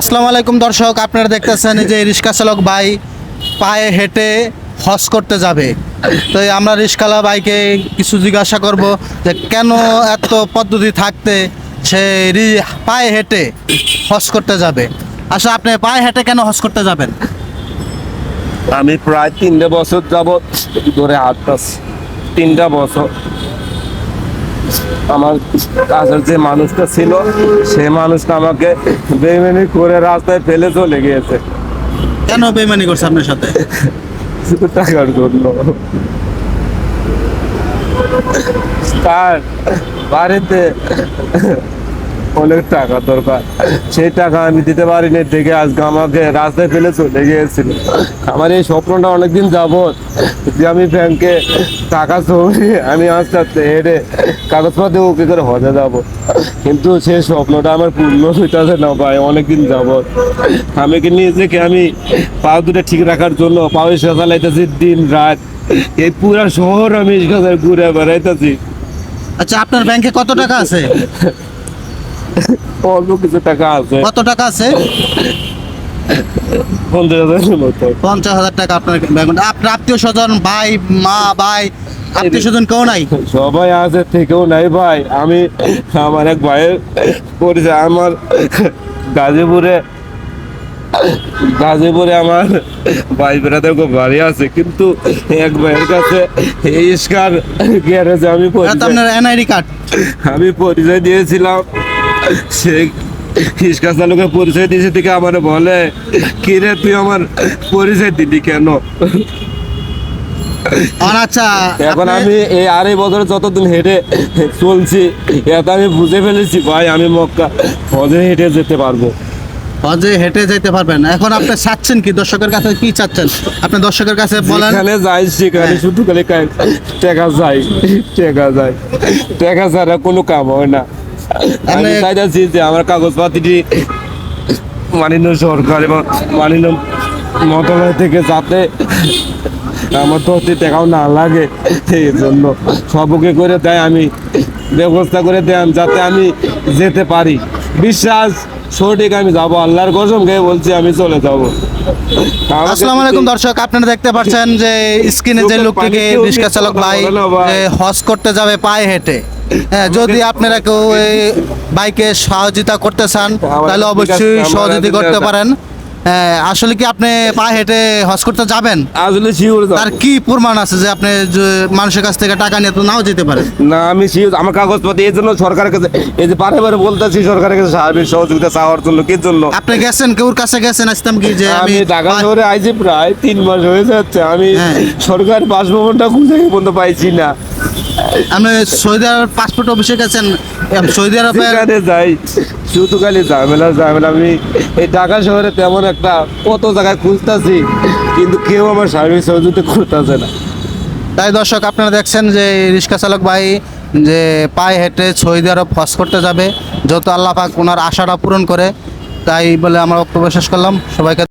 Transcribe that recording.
আসসালামু আলাইকুম দর্শক, আপনারা দেখতেছেন যে রিক্সা চালক ভাই পায়ে হেঁটে হজ করতে যাবে। তো আমরা রিক্সালা ভাইকে কিছু জিজ্ঞাসা করব যে কেন এত পদ্ধতি থাকতে সে পায়ে হেঁটে হজ করতে যাবে? আচ্ছা আপনি পায়ে হেঁটে কেন হজ করতে যাবেন? আমি প্রায় তিনটে বছর যাবৎ ধরে হাঁটতেছি। তিনটা বছর। আমার কাছের যে মানুষটা ছিল সে মানুষটা আমাকে বেমানি করে রাস্তায় ফেলে চলে গিয়েছে। কেন বেমানি করছে আপনার সাথে? শুধু টাকার জন্য। তার বাড়িতে অনেক টাকা দরকার। সেই টাকা আমি দিতে পারিনি, দেখে আজকে আমাকে রাস্তায় ফেলে চলে গিয়েছিল। আমার এই স্বপ্নটা অনেকদিন যাবৎ যে আমি ব্যাংকে টাকা জমি আমি আস্তে আস্তে হেঁটে কাগজপত্রে ওকে করে হজে যাব। কিন্তু সেই স্বপ্নটা আমার পূর্ণ হইতেছে না ভাই, অনেকদিন যাবৎ। আমি কি নিজেকে আমি পা দুটো ঠিক রাখার জন্য পাও ইস্কা চালাইতেছি দিন রাত। এই পুরা শহর আমি ঘুরে বেড়াইতেছি। আচ্ছা আপনার ব্যাংকে কত টাকা আছে? অল্প কিছু টাকা আছে। কত টাকা আছে? পঞ্চাশ হাজারের মতো। পঞ্চাশ হাজার টাকা আপনার ব্যাংকে আপনার আত্মীয় স্বজন ভাই মা ভাই আত্মীয় স্বজন কেউ নাই? সবাই আছে থেকেও নাই ভাই। আমি আমার এক ভাইয়ের পরিচয় আমার গাজীপুরে গাজীপুরে আমার ভাই বেড়াতে বাড়ি আছে। কিন্তু এক ভাইয়ের কাছে এই ইস্কার গ্যারেজে আমি আপনার এনআইডি কার্ড। আমি পরিচয় দিয়েছিলাম। সে চালকের পরিচয় দিয়েছে থেকে আমার বলে কি রে তুই আমার পরিচয় দিলি কেন? আর আচ্ছা এখন আমি এই আড়াই বছরে যতদিন হেঁটে চলছি আমি বুঝে ফেলেছি ভাই আমি মক্কা হজে হেঁটে যেতে পারব। হজে হেঁটে যেতে পারবেন এখন আপনি চাচ্ছেন কি? দর্শকের কাছে কি চাচ্ছেন? আপনি দর্শকের কাছে বলেন। যেখানে যাই সেখানে হ্যাঁ। শুধু খালি টাকা ছাড়া কোনো কাম হয় না। আমি চাইতেছি যে আমার কাগজপাতিটি মানিন্য সরকার এবং মানিন্য মন্ত্রণালয় থেকে যাতে আমার তো টাকাও না লাগে। এই জন্য সবকে করে দেয় আমি ব্যবস্থা করে দেন যাতে আমি যেতে পারি। বিশ্বাস সঠিক আমি যাব আল্লাহর কসম খেয়ে বলছি আমি চলে যাব। আসসালামু আলাইকুম দর্শক আপনারা দেখতে পাচ্ছেন যে স্ক্রিনে যে লোকটিকে রিক্সা চালক ভাই হজ করতে যাবে পায়ে হেঁটে। হ্যাঁ যদি আপনারা কেউ এই বাইকে সহযোগিতা করতে চান তাহলে অবশ্যই সহযোগিতা করতে পারেন। হ্যাঁ, আসলে কি আপনি পায়ে হেঁটে হজ করতে যাবেন? আসলে শিওর তার কি প্রমাণ আছে যে আপনি মানুষের কাছ থেকে টাকা নিয়ে তো নাও যেতে পারেন না আমি শিওর আমার কাগজপত্র এই জন্য সরকারের কাছে এই যে বারে বারে বলতেছি সরকারের কাছে সার্বিক সহযোগিতা চাওয়ার জন্য কি জন্য? আপনি গেছেন কেউর কাছে গেছেন? আসতাম কি যে আমি আমি ঢাকা শহরে আইছি প্রায় তিন মাস হয়ে যাচ্ছে। আমি হ্যাঁ। সরকার বাসভবনটা খুঁজে পর্যন্ত পাইছি না। আপনি সৌদি আরব পাসপোর্ট অফিসে গেছেন সৌদি আরবের যাই শুধু খালি ঝামেলা ঝামেলা। আমি এই ঢাকা শহরে তেমন একটা কত জায়গায় খুঁজতেছি কিন্তু কেউ আমার সার্বিক সহযোগিতা করতেছে না। তাই দর্শক আপনারা দেখছেন যে রিক্সা চালক ভাই যে পায়ে হেঁটে সৌদি আরব হজ করতে যাবে যত আল্লাহ পাক ওনার আশাটা পূরণ করে তাই বলে আমরা বক্তব্য শেষ করলাম। সবাইকে